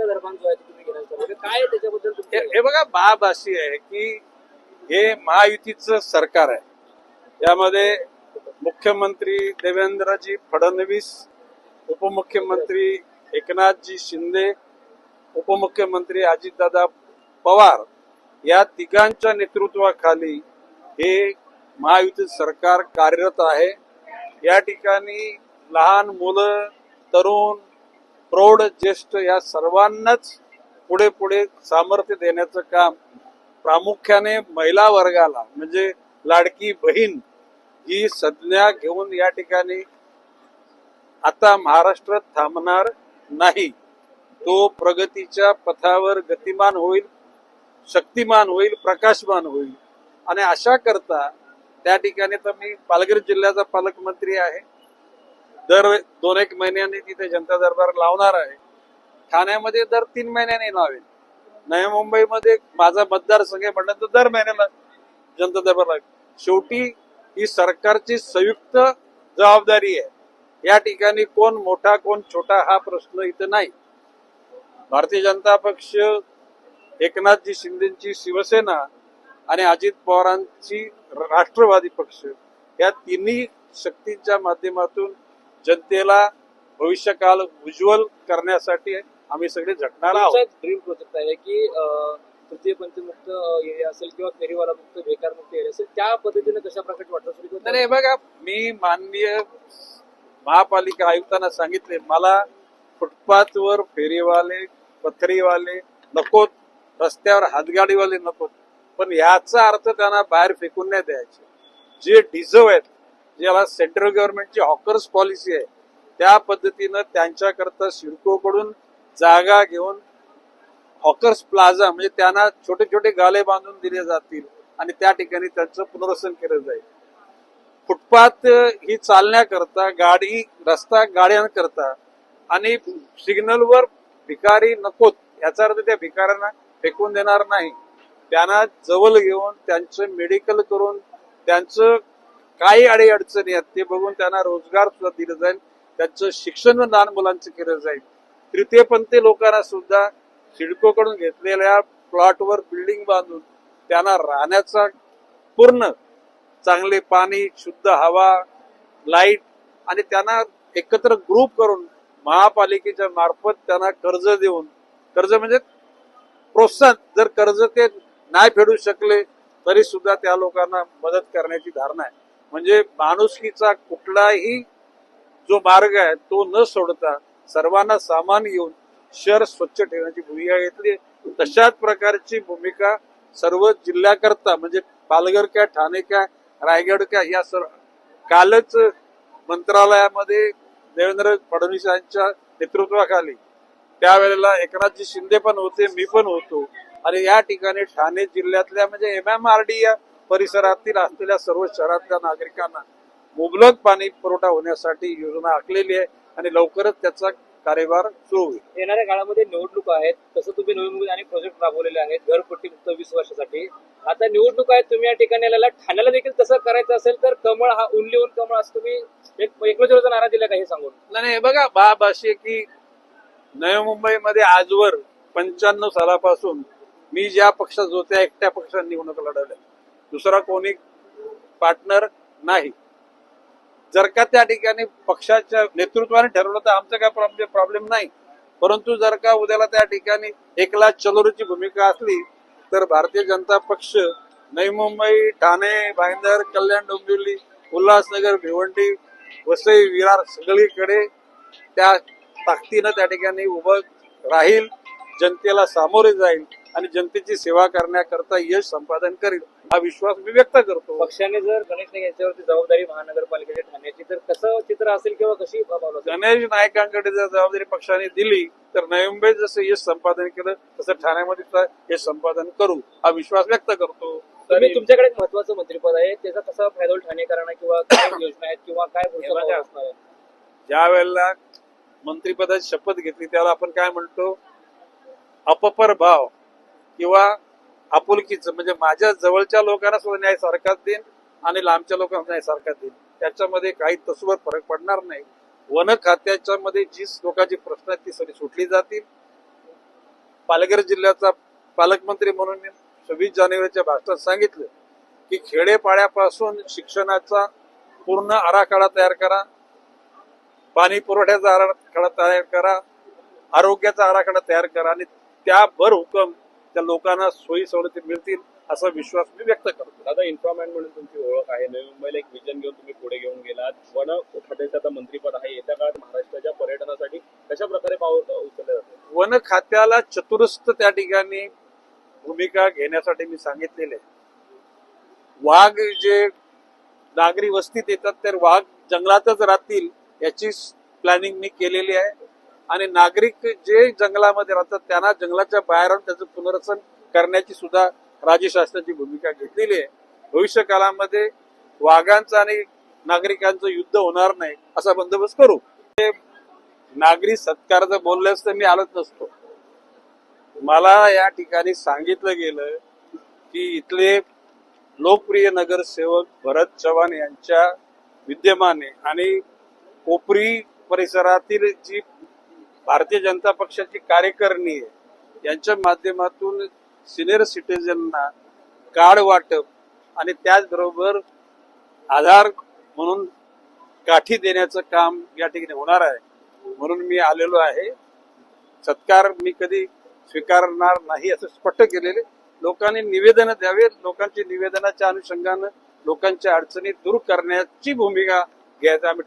जो आहे तुम्ही घेण्याचं काय त्याच्याबद्दल हे हे बघा बाब अशी आहे की हे महायुतीचं सरकार आहे. यामध्ये मुख्यमंत्री देवेंद्रजी फडणवीस उपमुख्यमंत्री एकनाथजी शिंदे उपमुख्यमंत्री अजितदादा पवार या तिघांच्या नेतृत्वाखाली हे महायुती सरकार कार्यरत आहे. या ठिकाणी लहान मुलं तरुण प्रौढ ज्येष्ठ या सर्वांनाच पुढे पुढे सामर्थ्य देण्याचं काम प्रामुख्याने महिला वर्गाला म्हणजे लाडकी बहीण ही संज्ञा घेऊन या ठिकाणी आता महाराष्ट्रात थांबणार नाही. तो प्रगतीच्या पथावर गतिमान होईल शक्तिमान होईल प्रकाशमान होईल. आणि अशा करता त्या ठिकाणी तर मी पालघर जिल्ह्याचा पालकमंत्री आहे. दर दोन एक महिन्यांनी तिथे जनता दरबार लावणार आहे. ठाण्यामध्ये दर तीन महिन्यांनी लावेल नवी मुंबईमध्ये माझा मतदारसंघ आहे तर दर महिन्याला जनता दरबार लावेल. शेवटी ही सरकारची संयुक्त जबाबदारी आहे. या ठिकाणी कोण मोठा कोण छोटा हा प्रश्न इथं नाही. भारतीय जनता पक्ष एकनाथजी शिंदेची शिवसेना आणि अजित पवारांची राष्ट्रवादी पक्ष या तिन्ही शक्तींच्या माध्यमातून जनतेला भविष्यकाल उज्ज्वल करण्यासाठी आम्ही सगळे झटणार आहोत. ड्रीम प्रोजेक्ट आहे की तृतीय पंचमुक्त एरिया असेल किंवा फेरीवाला मुक्त बेकार मुक्त एरिया असेल त्या पद्धतीने कशा प्रकारचे वाटत नाही बघा मी माननीय महापालिका आयुक्तांना सांगितले मला फुटपाथवर फेरीवाले पथरीवाले नकोत रस्त्यावर हातगाडीवाले नकोत पण याचा अर्थ त्यांना बाहेर फेकून नाही द्यायचे. जे डिझर्व आहेत ज्याला सेंट्रल गव्हर्नमेंटची हॉकर्स पॉलिसी आहे त्या पद्धतीनं त्यांच्याकरता सिडकोकडून जागा घेऊन हॉकर्स प्लाझा म्हणजे त्यांना छोटे छोटे गाले बांधून दिले जातील आणि त्या ठिकाणी त्यांचं पुनर्वसन केलं जाईल. फुटपाथ ही चालण्याकरता गाडी रस्ता गाड्यांकरता आणि सिग्नलवर भिकारी नकोत याचा अर्थ त्या भिकाऱ्यांना फेकून देणार नाही. त्यांना जवळ घेऊन त्यांचं मेडिकल करून त्यांचं काही अडी अडचणी आहेत ते बघून त्यांना रोजगार सुद्धा दिलं जाईल त्यांचं शिक्षण लहान मुलांचं केलं जाईल. तृतीयपंथी लोकांना सुद्धा सिडकोकडून घेतलेल्या प्लॉटवर बिल्डिंग बांधून त्यांना राहण्याचा पूर्ण चांगले पाणी शुद्ध हवा लाइट आणि त्यांना एकत्र ग्रुप करून महापालिकेच्या मार्फत त्यांना कर्ज देऊन कर्ज म्हणजे प्रोत्साहन जर कर्ज ते नाही फेडू शकले तरी सुद्धा त्या लोकांना मदत करण्याची धारणा आहे. म्हणजे माणुसकीचा कुठलाही जो मार्ग आहे तो न सोडता सर्वांना सामान घेऊन शहर स्वच्छ ठेवण्याची भूमिका घेतली. तशाच प्रकारची भूमिका सर्व जिल्ह्याकरता म्हणजे पालघर काय ठाणे काय रायगड काय या सर्व कालच मंत्रालयामध्ये देवेंद्र फडणवीस यांच्या नेतृत्वाखाली. त्यावेळेला एकनाथजी शिंदे पण होते मी पण होतो. आणि या ठिकाणी ठाणे जिल्ह्यातल्या म्हणजे एम एम आर डी या परिसरातील असलेल्या सर्व शहरातल्या नागरिकांना मुबलक पाणी पुरवठा होण्यासाठी योजना आखलेली आहे आणि लवकरच त्याचा कार्यभार सुरू होईल. येणाऱ्या काळामध्ये निवडणुका आहेत तसं तुम्ही नवीन मुंबईत अनेक प्रोजेक्ट राबवलेले आहेत घरपट्टी मुक्त वीस वर्षासाठी. आता निवडणुका आहेत तुम्ही या ठिकाणी आलेला ठाण्याला देखील तसं करायचं असेल तर कमळ हा उनली उन कमळ असं तुम्ही एक नारा दिला का हे सांगून? नाही नाही, बघा बाब अशी आहे की नवी मुंबईमध्ये आजवर पंच्याण्णव सालापासून मी ज्या पक्षात जो त्या एकट्या पक्षात निवडणूक लढवल्या. दुसरा कोणी पार्टनर नाही. जर का त्या ठिकाणी पक्षाच्या नेतृत्वाने ठरवलं तर आमचं काय प्रॉब्लेम प्रॉब्लेम नाही. परंतु जर का उद्याला त्या ठिकाणी एकला चलोरीची भूमिका असली तर भारतीय जनता पक्ष नवी मुंबई ठाणे भाईंदर कल्याण डोंबिवली उल्हासनगर भिवंडी वसई विरार सगळीकडे त्या ताकदीनं त्या ठिकाणी उभं राहील जनतेला सामोरे जाईल. आणि जनतेची सेवा करण्याकरता यश संपादन करेल हा विश्वास मी व्यक्त करतो. पक्षाने जर गणेश नाईक यांच्यावरती जबाबदारी महानगरपालिकेच्या ठाण्याची तर कसं चित्र असेल किंवा कशी गणेश नायकांकडे जर जबाबदारी पक्षाने दिली तर नवी मुंबईत जसं यश संपादन केलं तसं ठाण्यामध्ये यश संपादन करू हा विश्वास व्यक्त करतो. तुमच्याकडे एक महत्वाचं मंत्रिपद आहे त्याचा कसा फायदा ठाणेकरांना किंवा काय योजना आहेत किंवा काय असणार आहे? ज्या वेळेला मंत्रिपदाची शपथ घेतली त्याला आपण काय म्हणतो? अपपर भाव. किंवा आपुलकीचं म्हणजे माझ्या जवळच्या लोकांना सुद्धा न्याय सारखाच देईन आणि लांबच्या लोकांना न्याय सारखाच देईन. त्याच्यामध्ये काही तसवर फरक पडणार नाही. वन खात्याच्या मध्ये जी लोकांची प्रश्न आहेत ती सगळी सुटली जातील. पालघर जिल्ह्याचा पालकमंत्री म्हणून मी सव्वीस जानेवारीच्या भाषणात सांगितलं की खेडेपाड्यापासून शिक्षणाचा पूर्ण आराखडा तयार करा. पाणी पुरवठ्याचा आराखडा तयार करा. आरोग्याचा आराखडा तयार करा आणि त्याभर हुकम त्या लोकांना सोयी सवलती मिळतील असा विश्वास मी व्यक्त करतो. दादा इन्फ्रामॅन म्हणून तुमची ओळख आहे. नवी मुंबईला एक विजन घेऊन तुम्ही पुढे घेऊन गेलात. वन खात्याचं आता मंत्रीपद आहे. येत्या काळात महाराष्ट्राच्या पर्यटनासाठी कशा प्रकारे पाऊल उचलले जाते वन खात्याला चतुरस्थ त्या ठिकाणी भूमिका घेण्यासाठी मी सांगितलेले. वाघ जे नागरी वस्तीत येतात तर वाघ जंगलातच राहतील याची प्लॅनिंग मी केलेली आहे. आणि नागरिक जे जंगलामध्ये राहतात त्यांना जंगलाच्या बाहेर आणून त्याचं पुनर्वसन करण्याची सुद्धा राज्य शासनाची भूमिका घेतलेली आहे. भविष्य काळामध्ये वाघांचं आणि नागरिकांचं युद्ध होणार नाही असा बंदोबस्त करू. ते नागरी सत्काराचं बोलले तर मी आलोच नसतो. मला या ठिकाणी सांगितलं गेलं की इथले लोकप्रिय नगरसेवक भरत चव्हाण यांच्या विद्यमाने आणि कोपरी परिसरातील जी भारतीय जनता पक्षाची कार्यकारिणी आहे. यांच्या माध्यमातून सिनियर सिटीजनना कार्ड वाटप आणि त्याचबरोबर आधार म्हणून काठी देण्याचं काम या ठिकाणी होणार आहे. म्हणून मी आलेलो आहे. सत्कार मी कधी स्वीकारणार नाही असं स्पष्ट केलेले लोकांनी निवेदन द्यावे लोकांची निवेदनाच्या अनुषंगानं लोकांच्या अडचणी दूर करण्याची भूमिका घ्यायचा आम्ही